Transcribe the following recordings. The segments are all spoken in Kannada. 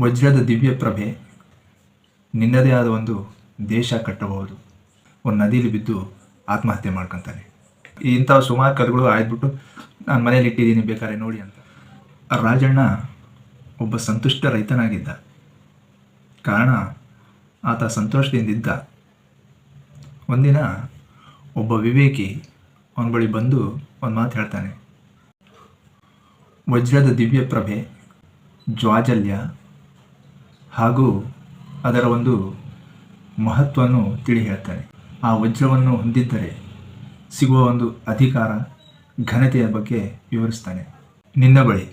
ವಜ್ರದ ದಿವ್ಯ ಪ್ರಭೆ ನಿನ್ನದೇ ಆದ ಒಂದು ದೇಶ ಕಟ್ಟಬಹುದು. ಒಂದು ನದಿಯಲ್ಲಿ ಬಿದ್ದು ಆತ್ಮಹತ್ಯೆ ಮಾಡ್ಕೊತಾನೆ. ಇಂಥ ಸುಮಾರು ಕಥೆಗಳು ಆಯ್ದುಬಿಟ್ಟು ನಾನು ಮನೇಲಿ ಇಟ್ಟಿದ್ದೀನಿ ಬೇಕಾದ್ರೆ ನೋಡಿ ಅಂತ. ರಾಜಣ್ಣ ಒಬ್ಬ ಸಂತುಷ್ಟ ರೈತನಾಗಿದ್ದ. ಕಾರಣ ಆತ ಸಂತೋಷದಿಂದಿದ್ದ ಒಂದಿನ ಒಬ್ಬ ವಿವೇಕಿ ಅವನ ಬಳಿ ಬಂದು ಒಂದು ಮಾತು ಹೇಳ್ತಾನೆ. ವಜ್ರದ ದಿವ್ಯ ಪ್ರಭೆ ಜ್ವಾಜಲ್ಯ ಹಾಗೂ ಅದರ ಒಂದು ಮಹತ್ವವನ್ನು ತಿಳಿ ಹೇಳ್ತಾನೆ ಆ ವಜ್ರವನ್ನು ಹೊಂದಿದ್ದರೆ ಸಿಗುವ ಒಂದು ಅಧಿಕಾರ ಘನತೆಯ ಬಗ್ಗೆ ವಿವರಿಸ್ತಾನೆ. ನಿನ್ನ ಬಳಿ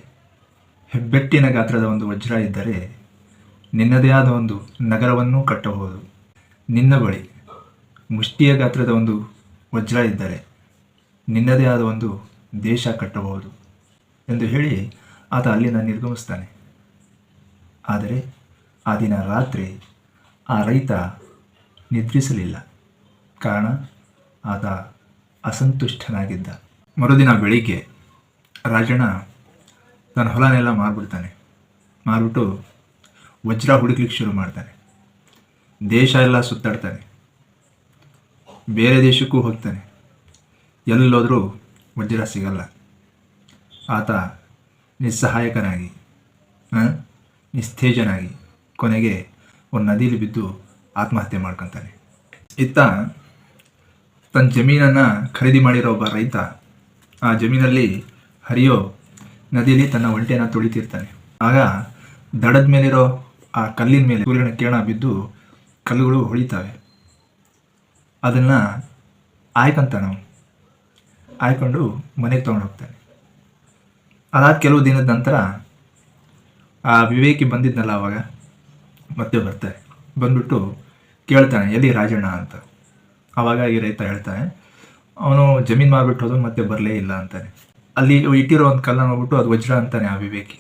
ಹೆಬ್ಬೆಟ್ಟಿನ ಗಾತ್ರದ ಒಂದು ವಜ್ರ ಇದ್ದರೆ ನಿನ್ನದೇ ಆದ ಒಂದು ನಗರವನ್ನು ಕಟ್ಟಬಹುದು. ನಿನ್ನ ಬಳಿ ಮುಷ್ಟಿಯ ಗಾತ್ರದ ಒಂದು ವಜ್ರ ಇದ್ದರೆ ನಿನ್ನದೇ ಆದ ಒಂದು ದೇಶ ಕಟ್ಟಬಹುದು ಎಂದು ಹೇಳಿ ಆತ ಅಲ್ಲಿಂದ ನಿರ್ಗಮಿಸ್ತಾನೆ. ಆದರೆ ಆ ದಿನ ರಾತ್ರಿ ಆ ರೈತ ನಿದ್ರಿಸಲಿಲ್ಲ. ಕಾರಣ, ಆತ ಅಸಂತುಷ್ಟನಾಗಿದ್ದ. ಮರುದಿನ ಬೆಳಿಗ್ಗೆ ರಾಜಣ್ಣ ತನ್ನ ಹೊಲನೆಲ್ಲ ಮಾರ್ಬಿಡ್ತಾನೆ. ಮಾರ್ಬಿಟ್ಟು ವಜ್ರ ಹುಡುಕ್ಲಿಕ್ಕೆ ಶುರು ಮಾಡ್ತಾನೆ. ದೇಶ ಎಲ್ಲ ಸುತ್ತಾಡ್ತಾನೆ. ಬೇರೆ ದೇಶಕ್ಕೂ ಹೋಗ್ತಾನೆ. ಎಲ್ಲೋದ್ರೂ ವಜ್ರ ಸಿಗಲ್ಲ. ಆತ ನಿಸ್ಸಹಾಯಕನಾಗಿ ನಿಸ್ತೇಜನಾಗಿ ಕೊನೆಗೆ ಒಂದು ನದಿಲಿ ಬಿದ್ದು ಆತ್ಮಹತ್ಯೆ ಮಾಡ್ಕೊತಾನೆ. ಇತ್ತ ತನ್ನ ಜಮೀನನ್ನು ಖರೀದಿ ಮಾಡಿರೋ ಒಬ್ಬ ರೈತ ಆ ಜಮೀನಲ್ಲಿ ಹರಿಯೋ ನದಿಯಲ್ಲಿ ತನ್ನ ಒಂಟೆಯನ್ನು ತುಳಿತಿರ್ತಾನೆ. ಆಗ ದಡದ ಮೇಲಿರೋ ಆ ಕಲ್ಲಿನ ಮೇಲೆ ಸೂರ್ಯನ ಕಿರಣ ಬಿದ್ದು ಕಲ್ಲುಗಳು ಹೊಳಿತಾವೆ. ಅದನ್ನು ನಾವು ಆಯ್ಕೊಂಡು ಮನೆಗೆ ತೊಗೊಂಡು ಹೋಗ್ತಾನೆ. ಅದಾದ ಕೆಲವು ದಿನದ ನಂತರ ಆ ವಿವೇಕಿ ಬಂದಿದ್ನಲ್ಲ ಅವಾಗ. ಮತ್ತೆ ಬರ್ತಾರೆ. ಬಂದ್ಬಿಟ್ಟು ಕೇಳ್ತಾನೆ, ಎಲ್ಲಿ ರಾಜಣ್ಣ ಅಂತ? ಆವಾಗ ಈ ರೈತ ಹೇಳ್ತಾನೆ, ಅವನು ಜಮೀನು ಮಾರ್ಬಿಟ್ಟು ಹೋದ ಮತ್ತೆ ಬರಲೇ ಇಲ್ಲ ಅಂತಾನೆ. ಅಲ್ಲಿ ಇಟ್ಟಿರೋ ಒಂದು ಕಲ್ಲ ನೋಡ್ಬಿಟ್ಟು ಅದು ವಜ್ರ ಅಂತಾನೆ ಆ ವಿವೇಕಿ.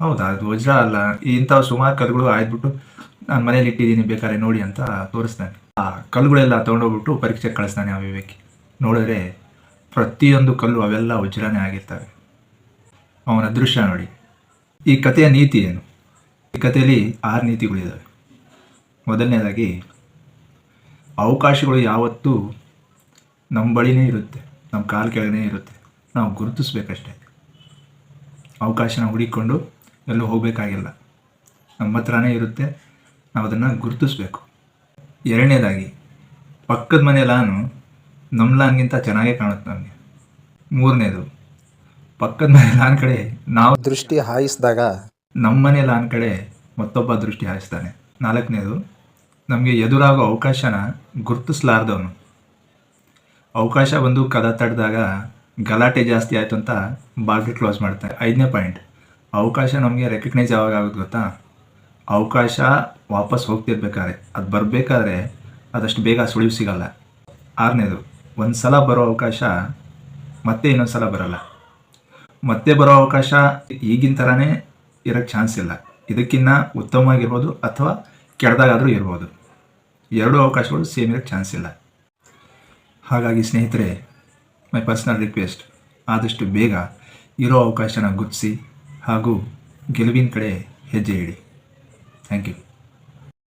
ಹೌದಾ, ಅದು ವಜ್ರ ಅಲ್ಲ. ಇಂಥ ಸುಮಾರು ಕಲ್ಲುಗಳು ಆಯ್ದುಬಿಟ್ಟು ನಾನು ಮನೇಲಿ ಇಟ್ಟಿದ್ದೀನಿ, ಬೇಕಾದ್ರೆ ನೋಡಿ ಅಂತ ತೋರಿಸ್ತಾನೆ. ಆ ಕಲ್ಲುಗಳೆಲ್ಲ ತೊಗೊಂಡೋಗ್ಬಿಟ್ಟು ಪರೀಕ್ಷೆ ಕಳಿಸ್ತಾನೆ ಆ ವಿವೇಕಿ. ನೋಡಿದ್ರೆ ಪ್ರತಿಯೊಂದು ಕಲ್ಲು ಅವೆಲ್ಲ ವಜ್ರನೇ ಆಗಿರ್ತವೆ. ಅವನ ಅದೃಶ್ಯ ನೋಡಿ. ಈ ಕಥೆಯ ನೀತಿ ಏನು? ಈ ಕಥೆಯಲ್ಲಿ ಆರು ನೀತಿಗಳಿದ್ದಾವೆ ಮೊದಲನೇದಾಗಿ, ಅವಕಾಶಗಳು ಯಾವತ್ತೂ ನಮ್ಮ ಬಳಿನೇ ಇರುತ್ತೆ ನಮ್ಮ ಕಾಲು ಕೆಳಗಡೆ ಇರುತ್ತೆ. ನಾವು ಗುರುತಿಸ್ಬೇಕಷ್ಟೆ. ಅವಕಾಶನ ಹುಡುಕಿಕೊಂಡು ಎಲ್ಲೂ ಹೋಗಬೇಕಾಗಿಲ್ಲ. ನಮ್ಮ ಹತ್ರನೇ ಇರುತ್ತೆ ನಾವು ಅದನ್ನು ಗುರುತಿಸ್ಬೇಕು. ಎರಡನೇದಾಗಿ, ಪಕ್ಕದ ಮನೆ ಲಾನು ನಮ್ಮ ಲಾನ್ಗಿಂತ ಚೆನ್ನಾಗೇ ಕಾಣುತ್ತೆ ನಮಗೆ. ಮೂರನೇದು, ಪಕ್ಕದ ಮನೆ ಲಾನ್ ಕಡೆ ನಾವು ದೃಷ್ಟಿ ಹಾಯಿಸಿದಾಗ ನಮ್ಮ ಮನೆ ಲಾನ್ ಕಡೆ ಮತ್ತೊಬ್ಬ ದೃಷ್ಟಿ ಹಾಯಿಸ್ತಾನೆ ನಾಲ್ಕನೇದು, ನಮಗೆ ಎದುರಾಗೋ ಅವಕಾಶನ ಗುರುತಿಸ್ಲಾರ್ದವನು. ಅವಕಾಶ ಬಂದು ಕದ ತಡೆದಾಗ ಗಲಾಟೆ ಜಾಸ್ತಿ ಆಯಿತು ಅಂತ ಬಾಗಿಲು ಕ್ಲೋಸ್ ಮಾಡ್ತಾರೆ. ಐದನೇ ಪಾಯಿಂಟ್, ಅವಕಾಶ ನಮಗೆ ರೆಕಗ್ನೈಸ್ ಯಾವಾಗ ಆಗುತ್ತೆ ಗೊತ್ತಾ? ಅವಕಾಶ ವಾಪಸ್ ಹೋಗ್ತಿರ್ಬೇಕಾದ್ರೆ. ಅದು ಬರಬೇಕಾದ್ರೆ ಅದಷ್ಟು ಬೇಗ ಸುಳಿವು ಸಿಗಲ್ಲ. ಆರನೇದು ಒಂದು ಸಲ ಬರೋ ಅವಕಾಶ ಮತ್ತೆ ಇನ್ನೊಂದು ಸಲ ಬರಲ್ಲ. ಮತ್ತೆ ಬರೋ ಅವಕಾಶ ಈಗಿನ ಥರನೇ ಇರೋಕ್ಕೆ ಚಾನ್ಸ್ ಇಲ್ಲ. ಇದಕ್ಕಿನ್ನ ಉತ್ತಮವಾಗಿರ್ಬೋದು ಅಥವಾ ಕೆಡದಾಗಾದರೂ ಇರ್ಬೋದು. ಎರಡೂ ಅವಕಾಶಗಳು ಸೇಮ್ ಇರೋಕ್ಕೆ ಚಾನ್ಸ್ ಇಲ್ಲ. ಹಾಗಾಗಿ ಸ್ನೇಹಿತರೆ ಮೈ ಪರ್ಸ್ನಲ್ ರಿಕ್ವೆಸ್ಟ್ ಆದಷ್ಟು ಬೇಗ ಇರೋ ಅವಕಾಶನ ಗುರುತಿಸಿ ಹಾಗೂ ಗೆಲುವಿನ ಕಡೆ ಹೆಜ್ಜೆ ಇಡಿ. Thank you